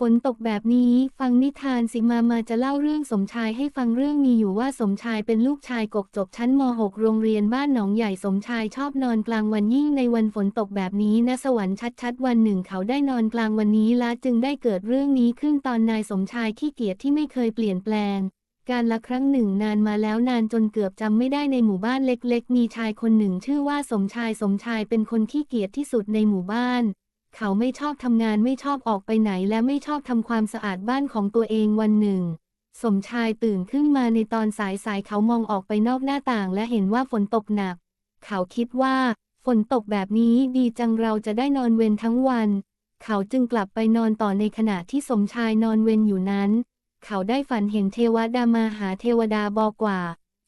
ฝนตกแบบนี้ ฟังนิทานสิมามาจะเล่าเรื่องสมชายให้ฟังเรื่องมีอยู่ว่าสมชายเป็นลูกชายกกจบชั้นม .6 โรงเรียนบ้านหนองใหญ่สมชายชอบนอนกลางวันยิ่งในวันฝนตกแบบนี้นะสวรรค์ชัดๆ วันหนึ่งเขาได้นอนกลางวันนี้ละจึงได้เกิดเรื่องนี้ขึ้นตอนนายสมชายขี้เกียจที่ไม่เคยเปลี่ยนแปลง การละครั้งหนึ่งนานมาแล้วนานจนเกือบจำไม่ได้ในหมู่บ้านเล็ก ๆ มีชายคนหนึ่งชื่อว่าสมชายสมชายเป็นคนขี้เกียจที่สุดในหมู่บ้าน เขาไม่ชอบทำงานไม่ชอบออกไปไหนและไม่ชอบทำความสะอาดบ้านของตัวเองวันหนึ่ง สมชายตื่นขึ้นมาในตอนสายสายเขามองออกไปนอกหน้าต่างและเห็นว่าฝนตกหนัก เขาคิดว่า ฝนตกแบบนี้ดีจังเราจะได้นอนเวรทั้งวัน เขาจึงกลับไปนอนต่อในขณะที่สมชายนอนเวรอยู่นั้น เขาได้ฝันเห็นเทวดามาหาเทวดาบอกว่า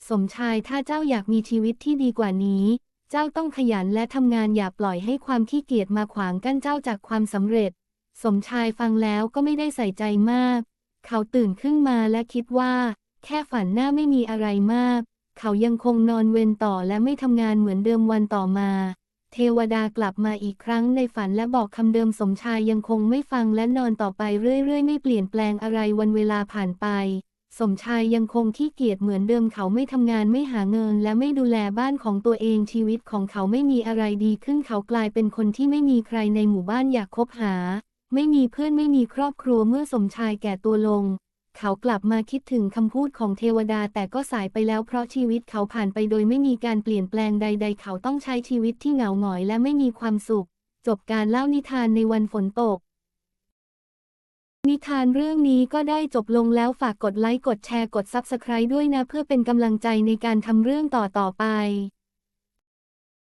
สมชายถ้าเจ้าอยากมีชีวิตที่ดีกว่านี้ เจ้าต้องขยันและทำงานอย่าปล่อยให้ความขี้เกียจมาขวางกั้นเจ้าจากความสำเร็จ สมชายฟังแล้วก็ไม่ได้ใส่ใจมาก เขาตื่นขึ้นมาและคิดว่า แค่ฝันหน้าไม่มีอะไรมาก เขายังคงนอนเวรต่อและไม่ทำงานเหมือนเดิมวันต่อมา เทวดากลับมาอีกครั้งในฝันและบอกคำเดิมสมชายยังคงไม่ฟังและนอนต่อไปเรื่อยๆ ไม่เปลี่ยนแปลงอะไรวันเวลาผ่านไป สมชายยังคงขี้เกียจเหมือนเดิมเขาไม่ทำงานไม่หาเงิน และไม่ดูแลบ้านของตัวเองชีวิตของเขาไม่มีอะไรดีขึ้นเขากลายเป็นคนที่ไม่มีใครในหมู่บ้านอยากคบหา ไม่มีเพื่อนไม่มีครอบครัวเมื่อสมชายแก่ตัวลง เขากลับมาคิดถึงคำพูดของเทวดาแต่ก็สายไปแล้วเพราะชีวิตเขาผ่านไปโดยไม่มีการเปลี่ยนแปลงใด ๆ เขาต้องใช้ชีวิตที่เหงาหงอยและไม่มีความสุข จบการเล่านิทานในวันฝนตก นิทานเรื่องนี้ก็ได้จบลงแล้วฝากกดไลค์กดแชร์กด Subscribe ด้วยนะ เพื่อเป็นกำลังใจในการทำเรื่องต่อๆไป